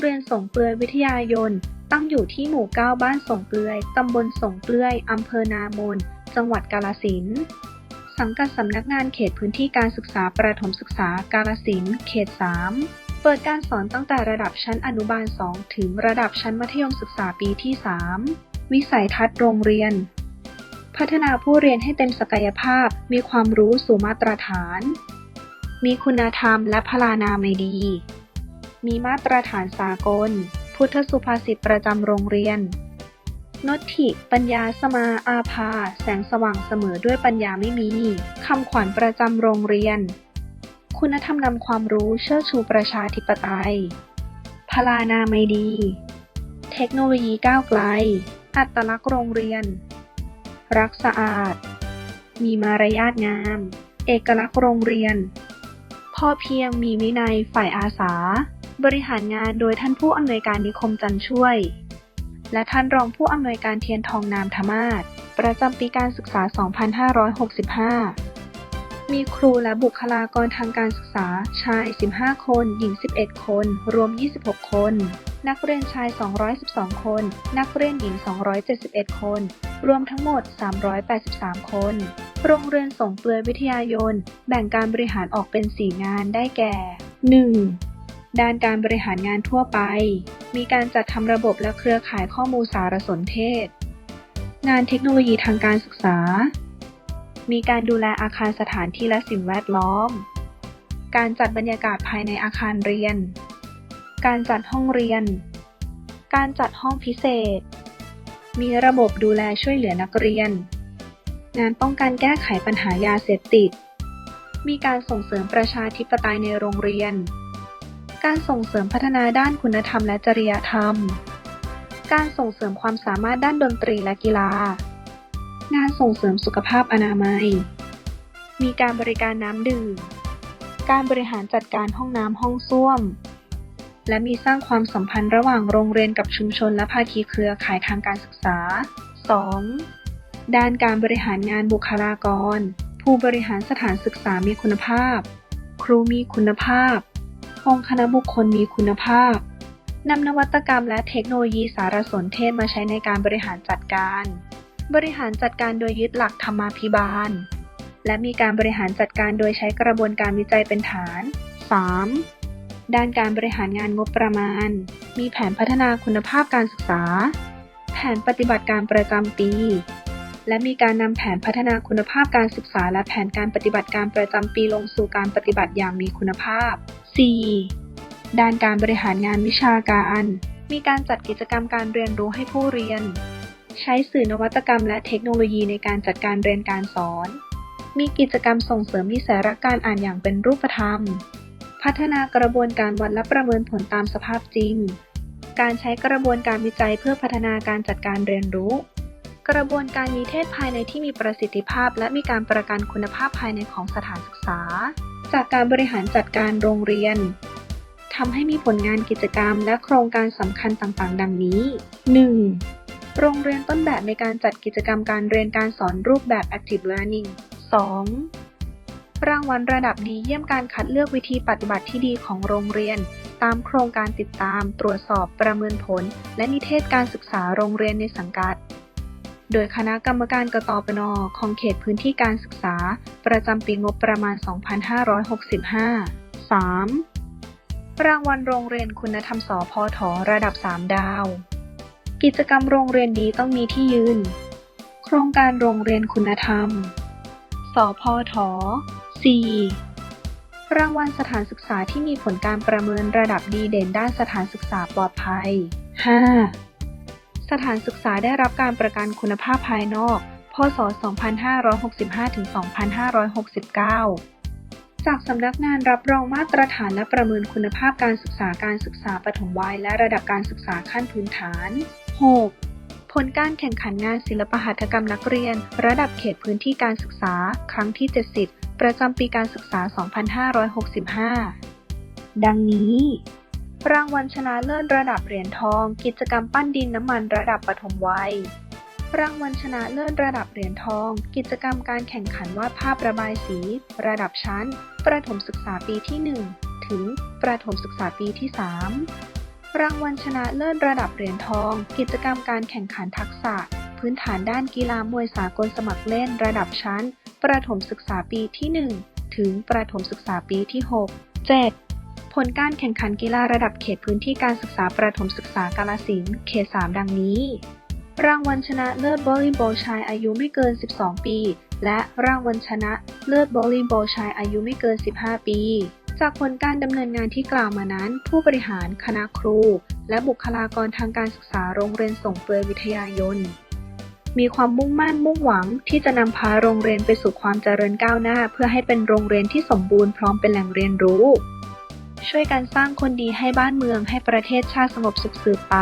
โรงเรียนสงเปลือยวิทยายน ตั้งอยู่ที่หมู่ 9 บ้านสงเปลือย ตำบลสงเปลือยอำเภอนามน จังหวัดกาฬสิน สังกัดสำนักงานเขตพื้นที่การศึกษาประถมศึกษากาฬสิน เขต 3 เปิดการสอนตั้งแต่ระดับชั้นอนุบาล 2 ถึงระดับชั้นมัธยมศึกษาปีที่ 3 วิสัยทัศน์โรงเรียน พัฒนาผู้เรียนให้เต็มศักยภาพ มีความรู้สู่มาตรฐาน มีคุณธรรมและพลานามัยดี มีมาตรฐานสากล พุทธสุภาษิตประจำโรงเรียนนตถิปัญญาสมาอาภา แสงสว่างเสมอด้วยปัญญาไม่มี คำขวัญประจำโรงเรียน คุณธรรมนำความรู้เชิดชูประชาธิปไตย พลานาไมัยดี เทคโนโลยีก้าวไกล อัตลักษณ์โรงเรียน รักสะอาด มีมารยาทงาม เอกลักษณ์โรงเรียน พ่อเพียงมีวินัยฝ่ายอาสา บริหารงานโดยท่านผู้อำนวยการนิคมจันช่วย และท่านรองผู้อำนวยการเทียนทองนามธมาศประจำปีการศึกษา 2565 มีครูและบุคลากรทางการศึกษาชาย 15 คน หญิง 11 คน รวม 26 คน นักเรียนชาย 212 คน นักเรียนหญิง 271 คน รวมทั้งหมด 383 คน โรงเรียนสงเปลือยวิทยายน แบ่งการบริหารออกเป็น 4 งานได้แก่ 1. ด้านการบริหารงานทั่วไป มีการจัดทำระบบและเครือข่ายข้อมูลสารสนเทศ งานเทคโนโลยีทางการศึกษา มีการดูแลอาคารสถานที่และสิ่งแวดล้อม การจัดบรรยากาศภายในอาคารเรียน การจัดห้องเรียน การจัดห้องพิเศษ มีระบบดูแลช่วยเหลือนักเรียน งานป้องกันแก้ไขปัญหายาเสพติด มีการส่งเสริมประชาธิปไตยในโรงเรียน การส่งเสริมพัฒนาด้านคุณธรรมและจริยธรรม การส่งเสริมความสามารถด้านดนตรีและกีฬา งานส่งเสริมสุขภาพอนามัย มีการบริการน้ำดื่ม การบริหารจัดการห้องน้ำห้องส้วม และมีสร้างความสัมพันธ์ระหว่างโรงเรียนกับชุมชนและภาคีเครือข่ายทางการศึกษา 2. ด้านการบริหารงานบุคลากร ผู้บริหารสถานศึกษามีคุณภาพ ครูมีคุณภาพ องค์คณะบุคคลมีคุณภาพนำนวัตกรรมและเทคโนโลยีสารสนเทศมาใช้ในการบริหารจัดการ บริหารจัดการโดยยึดหลักธรรมาภิบาล และมีการบริหารจัดการโดยใช้กระบวนการวิจัยเป็นฐาน 3. ด้านการบริหารงานงบประมาณ มีแผนพัฒนาคุณภาพการศึกษา แผนปฏิบัติการประจำปี และมีการนำแผนพัฒนาคุณภาพการศึกษา และแผนการปฏิบัติการประจำปีลงสู่การปฏิบัติอย่างมีคุณภาพ 4. ด้านการบริหารงานวิชาการ มีการจัดกิจกรรมการเรียนรู้ให้ผู้เรียน ใช้สื่อนวัตกรรมและเทคโนโลยีในการจัดการเรียนการสอน มีกิจกรรมส่งเสริมนิสัยรักการอ่านอย่างเป็นรูปธรรม พัฒนากระบวนการวัดและประเมินผลตามสภาพจริง การใช้กระบวนการวิจัยเพื่อพัฒนาการจัดการเรียนรู้ กระบวนการนิเทศภายในที่มีประสิทธิภาพ และมีการประกันคุณภาพภายในของสถานศึกษา จากการบริหารจัดการโรงเรียนทำให้มีผลงานกิจกรรมและโครงการสำคัญต่างๆ ดังนี้ 1. โรงเรียนต้นแบบในการจัดกิจกรรมการเรียนการสอนรูปแบบ Active Learning 2. รางวัลระดับดีเยี่ยมการคัดเลือกวิธีปฏิบัติที่ดีของโรงเรียน ตามโครงการติดตาม ตรวจสอบประเมินผล และนิเทศการศึกษาโรงเรียนในสังกัด โดยคณะกรรมการกตปนของเขตพื้นที่การศึกษา ประจำปีงบประมาณ 2565 3. รางวัลโรงเรียนคุณธรรมสพทระดับ 3 ดาว กิจกรรมโรงเรียนดีต้องมีที่ยืน โครงการโรงเรียนคุณธรรม สพท 4. รางวัลสถานศึกษาที่มีผลการประเมินระดับดีเด่นด้านสถานศึกษาปลอดภัย 5. สถานศึกษาได้รับการประกันคุณภาพภายนอก พศ 2565-2569 จากสำนักงานรับรองมาตรฐานและประเมินคุณภาพการศึกษาการศึกษาปฐมวัยและระดับการศึกษาขั้นพื้นฐาน 6. ผลการแข่งขันงานศิลปหัตถกรรมนักเรียน ระดับเขตพื้นที่การศึกษา ครั้งที่ 70 ประจำปีการศึกษา 2565 ดังนี้ รางวัลชนะเลิศระดับเหรียญทอง กิจกรรมปั้นดินน้ำมันระดับปฐมวัย รางวัลชนะเลิศระดับเหรียญทอง กิจกรรมการแข่งขันวาดภาพระบายสี ระดับชั้น ประถมศึกษาปีที่ 1 ถึงประถมศึกษาปีที่ 3 รางวัลชนะเลิศระดับเหรียญทอง กิจกรรมการแข่งขันทักษะ พื้นฐานด้านกีฬามวยสากลสมัครเล่นระดับชั้น ประถมศึกษาปีที่ 1 ถึงประถมศึกษาปีที่ 6 7. ผลการแข่งขันกีฬาระดับเขตพื้นที่การศึกษาประถมศึกษากาลสินเขต 3 ดังนี้ รางวัลชนะเลิศวอลลย์บอลชายอายุไม่เกิน 12 ปี และรางวัลชนะเลิศวอลลย์บอลชายอายุไม่เกิน 15 ปี จากผลการดำเนินงานที่กล่าวมานั้น ผู้บริหาร คณะครู และบุคลากรทางการศึกษาโรงเรียนส่งเปลือยวิทยายนมีความมุ่งมั่นมุ่งหวังที่จะนำพาโรงเรียนไปสู่ความเจริญก้าวหน้า เพื่อให้เป็นโรงเรียนที่สมบูรณ์พร้อมเป็นแหล่งเรียนรู้ ช่วยกันสร้างคนดีให้บ้านเมืองให้ประเทศชาติสงบสุขสืบไป